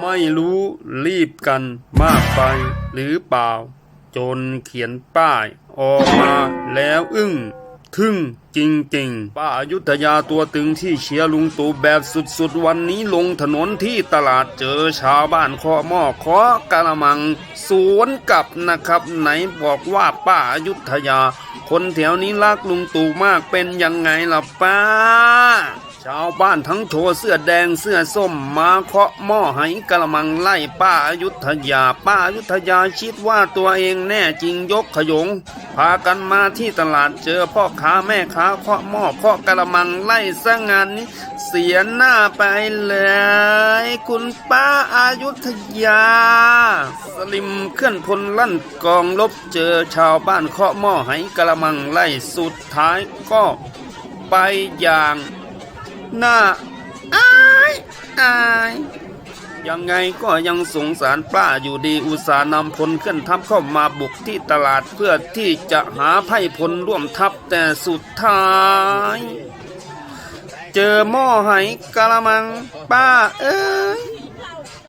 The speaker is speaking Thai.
ไม่รู้รีบกันมากไปหรือเปล่า จนเขียนป้ายออกมาแล้วอึ้งทึ่งจริงๆ ป้าอายุทยาตัวตึงที่เชียร์ลุงตู่แบบสุดๆ วันนี้ลงถนนที่ตลาดเจอชาวบ้านเคอหม้อเคอกะละมัง สวนกลับนะครับ ไหนบอกว่าป้าอายุทยา คนแถวนี้รักลุงตู่มากเป็นยังไงล่ะป้า ชาวบ้านทั้งโชว์เสื้อแดงเสื้อส้มมาเคาะหม้อไหกระมังไล่ป้าอายุทยา ป้าอายุทยาคิดว่าตัวเองแน่จริงยกขยง พากันมาที่ตลาดเจอพ่อค้าแม่ค้าเคาะหม้อเคาะกระมังไล่ซะงานนี้ เสียหน้าไปเลย คุณป้าอายุทยา สลิมเคลื่อนพลลั่นกองลบเจอชาวบ้านเคาะหม้อไหกระมังไล่สุดท้ายก็ไปอย่าง น่าอายอายยังไงก็ยังสงสารป้าอยู่ดีอุตส่าห์นำพลเคลื่อนทัพเข้ามาบุกที่ตลาดเพื่อที่จะหาไพ่พลร่วมทัพแต่สุดท้าย เจอหม้อไหกะละมัง ป้าเอ้ย